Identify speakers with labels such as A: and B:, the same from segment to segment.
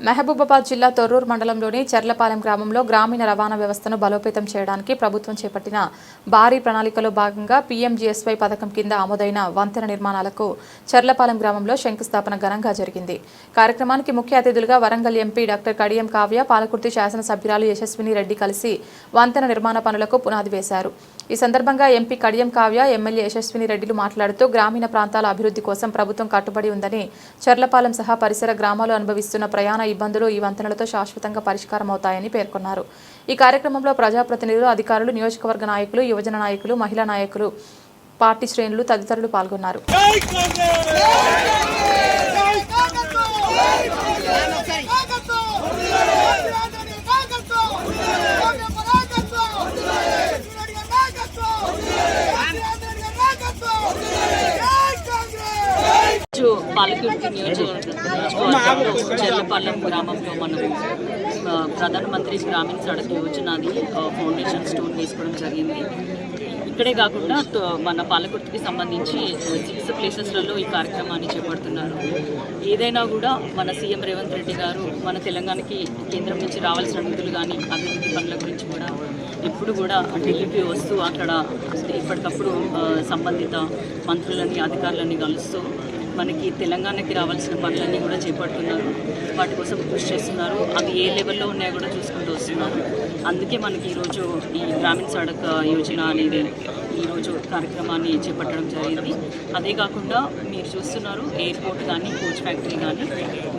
A: మహబూబాబాద్ జిల్లా తొర్రూరు మండలంలోని చెర్లపాలెం గ్రామంలో గ్రామీణ రవాణా వ్యవస్థను బలోపేతం చేయడానికి ప్రభుత్వం చేపట్టిన భారీ ప్రణాళికలో భాగంగా పీఎంజీఎస్వై పథకం కింద ఆమోదైన వంతెన నిర్మాణాలకు చెర్లపాలెం గ్రామంలో శంకుస్థాపన ఘనంగా జరిగింది. కార్యక్రమానికి ముఖ్య అతిథులుగా వరంగల్ ఎంపీ డాక్టర్ కడియం కావ్య పాలకుర్తి శాసనసభ్యురాలు యశస్విని రెడ్డి కలిసి వంతెన నిర్మాణ పనులకు పునాది వేశారు. ఈ సందర్భంగా ఎంపీ కడియం కావ్య ఎమ్మెల్యే యశస్విని రెడ్డిలు మాట్లాడుతూ గ్రామీణ ప్రాంతాల అభివృద్ధి కోసం ప్రభుత్వం కట్టుబడి ఉందని చర్లపాలెం సహా పరిసర గ్రామాలు అనుభవిస్తున్న ప్రయాణ ఇబ్బందులు ఈ వంతెనలతో శాశ్వతంగా పరిష్కారం అవుతాయని పేర్కొన్నారు. ఈ కార్యక్రమంలో ప్రజాప్రతినిధులు అధికారులు నియోజకవర్గ నాయకులు యువజన నాయకులు మహిళా నాయకులు పార్టీ శ్రేణులు తదితరులు పాల్గొన్నారు
B: జై కాంగ్రెస్ జై కాంగ్రెస్ జై
C: రోజు గ్రామంలో మనం ప్రధానమంత్రి గ్రామీణ సడక్ యోజనది ఫౌండేషన్ స్టోన్ వేసుకోవడం జరిగింది. ఇక్కడే కాకుండా మన పాలకుర్తికి సంబంధించి సిక్స్ ప్లేసెస్లలో ఈ కార్యక్రమాన్ని చేపడుతున్నారు. ఏదైనా కూడా మన సీఎం రేవంత్ రెడ్డి గారు మన తెలంగాణకి కేంద్రం నుంచి రావాల్సిన నిధులు కానీ అభివృద్ధి పనుల గురించి కూడా ఎప్పుడు కూడా ఢిల్లీకి వస్తూ అక్కడ ఇప్పటికప్పుడు సంబంధిత మంత్రులని అధికారులని కలుస్తూ మనకి తెలంగాణకి రావాల్సిన పనులన్నీ కూడా చేపడుతున్నారు. వాటి కోసం కృషి చేస్తున్నారు. అవి ఏ లెవెల్లో ఉన్నాయో కూడా చూసుకుంటూ వస్తున్నారు. అందుకే మనకి ఈరోజు ఈ గ్రామీణ సడక్ యోజన అనేది ఈరోజు కార్యక్రమాన్ని చేపట్టడం జరిగింది. అదే కాకుండా మీరు చూస్తున్నారు ఎయిర్పోర్ట్ కానీ కోచ్ ఫ్యాక్టరీ కానీ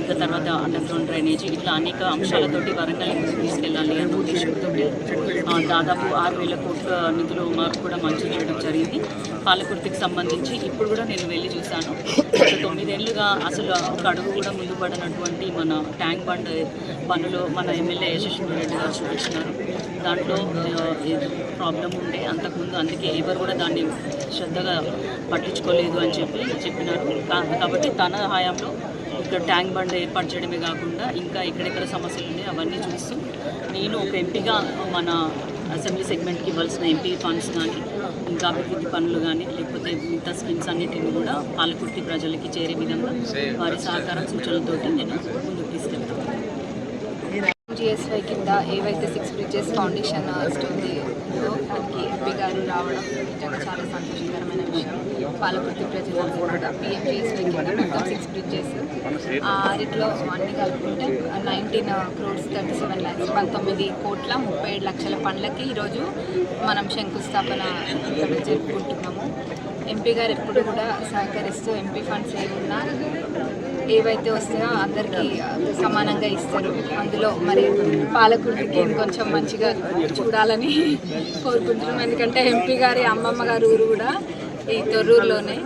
C: ఇంకా తర్వాత అండర్ గ్రౌండ్ ఇట్లా అనేక అంశాలతోటి వరంగల్ తీసుకెళ్ళాలి అన్న ఉద్దేశంతో దాదాపు ఆరు వేల కోట్ల నిధులు మాకు కూడా మంజూరు చేయడం జరిగింది. పాలకుర్తికి సంబంధించి ఇప్పుడు కూడా నేను వెళ్ళి చూశాను. గత తొమ్మిదేళ్ళుగా అసలు ఒక అడుగు కూడా ముందు పడినటువంటి మన ట్యాంక్ బండ్ పనులు మన ఎమ్మెల్యే యశస్వి రెడ్డి గారు చూపించినారు. దాంట్లో ప్రాబ్లం ఉండే అంతకుముందు అందుకే ఎవరు కూడా దాన్ని శ్రద్ధగా పట్టించుకోలేదు అని చెప్పి చెప్పినారు. కాబట్టి తన హయాంలో ఇక్కడ ట్యాంక్ బండ్ ఏర్పాటు చేయడమే కాకుండా ఇంకా ఎక్కడెక్కడ సమస్యలు ఉన్నాయి అవన్నీ చూస్తూ నేను ఒక ఎంపీగా మన అసెంబ్లీ సెగ్మెంట్కి ఇవ్వాల్సిన ఎంపీ ఫండ్స్ కానీ ఇంకా అభివృద్ధి పనులు కానీ లేకపోతే మిగతా స్కీమ్స్ అన్నిటిని కూడా పాలకుర్తి ప్రజలకి చేరే విధంగా వారి సహకారం సూచనలతోటి నేను ముందుకు తీసుకెళ్తాను
D: జిఎస్వై కింద ఏవైతే సిక్స్ బ్రిడ్జెస్ ఫౌండేషన్ స్టోరీ ఉందో దానికి ఎంపీ గారు రావడం నిజంగా చాలా సంతోషకరమైన విషయం. పాలకుర్తి ప్రజలందరూ కూడా పిఎంజిఎస్వై కింద మొత్తం సిక్స్ బ్రిడ్జెస్ ఆరిట్లో అన్ని కలుపుకుంటే nineteen crores thirty seven lakhs పంతొమ్మిది కోట్ల ముప్పై ఏడు లక్షల పనులకి ఈరోజు మనం శంకుస్థాపన ఇక్కడ జరుపుకుంటున్నాము. ఎంపీ గారు ఎప్పుడు కూడా సహకరిస్తూ ఎంపీ ఫండ్స్ ఏమున్నా ఏవైతే వస్తాయో అందరికీ సమానంగా ఇస్తారు. అందులో మరి పాలకుడికి కొంచెం మంచిగా చూడాలని కోరుకుంటున్నాం. ఎందుకంటే ఎంపీ గారి అమ్మమ్మ గారి ఊరు కూడా ఈ తొర్రూరులోనే.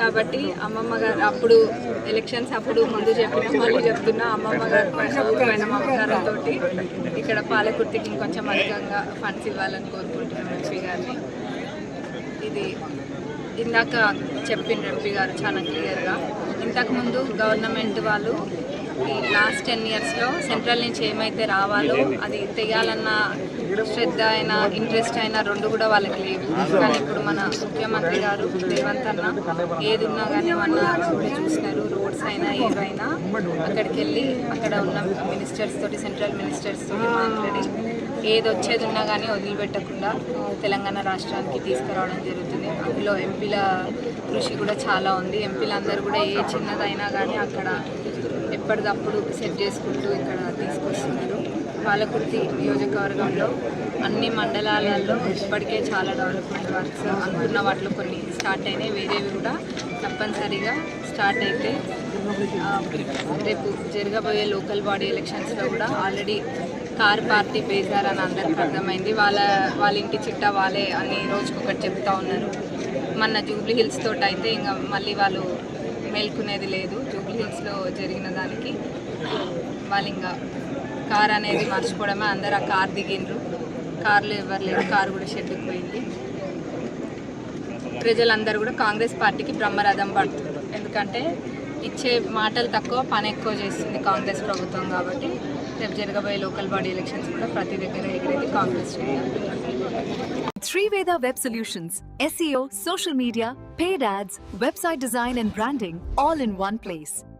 D: కాబట్టి అమ్మమ్మ గారు అప్పుడు ఎలక్షన్స్ అప్పుడు ముందు చెప్పిన మళ్ళీ చెప్తున్నా అమ్మమ్మ గారు పైన మమకారంతో ఇక్కడ పాలకుర్తికి ఇంకొంచెం అధికంగా ఫండ్స్ ఇవ్వాలని కోరుకుంటున్నాం ఎంపీ గారిని. ఇది ఇందాక చెప్పిండ్రు ఎంపీ గారు చాలా క్లియర్గా. ఇంతకుముందు గవర్నమెంట్ వాళ్ళు ఈ లాస్ట్ టెన్ ఇయర్స్లో సెంట్రల్ నుంచి ఏమైతే రావాలో అది తెయాలన్న శ్రద్ధ అయినా ఇంట్రెస్ట్ అయినా రెండు కూడా వాళ్ళకి లేవు. కానీ ఇప్పుడు మన ముఖ్యమంత్రి గారు రేవంత్ అన్న ఏది ఉన్నా కానీ వన్ చూసినారు రోడ్స్ అయినా ఏవైనా అక్కడికి వెళ్ళి అక్కడ ఉన్న మినిస్టర్స్ తోటి సెంట్రల్ మినిస్టర్స్ తోటి మాట్లాడి ఏది వచ్చేది ఉన్నా కానీ వదిలిపెట్టకుండా తెలంగాణ రాష్ట్రానికి తీసుకురావడం జరుగుతుంది. అందులో ఎంపీల కృషి కూడా చాలా ఉంది. ఎంపీలందరూ కూడా ఏ చిన్నదైనా కానీ అక్కడ ఎప్పటికప్పుడు సెట్ చేసుకుంటూ ఇక్కడ తీసుకొస్తున్నారు. పాలకుర్తి నియోజకవర్గంలో అన్ని మండలాలలో ఇప్పటికే చాలా డెవలప్మెంట్ వర్క్స్ అనుకున్న వాటిలో కొన్ని స్టార్ట్ అయినాయి. వేరేవి కూడా తప్పనిసరిగా స్టార్ట్ అయితే రేపు జరగబోయే లోకల్ బాడీ ఎలక్షన్స్లో కూడా ఆల్రెడీ కార్ పార్టీ బేజార్ అని అందరికి అర్థమైంది. వాళ్ళ వాళ్ళ ఇంటి చిట్టా వాళ్ళే అని రోజుకొకటి చెప్తా ఉన్నారు. మన జూబ్లీ హిల్స్ తోటి అయితే ఇంకా మళ్ళీ వాళ్ళు మేల్కునేది లేదు. జూబ్లీ హిల్స్లో జరిగిన దానికి వాళ్ళు ఇంకా కార్ అనేది మర్చిపోవడమే. అందరు ఆ కార్ దిగిండ్రు. కార్లు ఎవరు లేరు. కారు కూడా షెడ్కి పోయింది. ప్రజలందరూ కూడా కాంగ్రెస్ పార్టీకి బ్రహ్మరథం పడుతున్నారు ఎందుకంటే ఇచ్చే మాటలు తక్కువ పని ఎక్కువ చేస్తుంది కాంగ్రెస్ ప్రభుత్వం కాబట్టి. రేపు జరగబోయే లోకల్ బాడీ ఎలక్షన్స్ కూడా ప్రతి దగ్గర ఎగిరేది Congress
E: Three Veda Web Solutions, SEO, social media, paid ads, website design and branding, all in one place.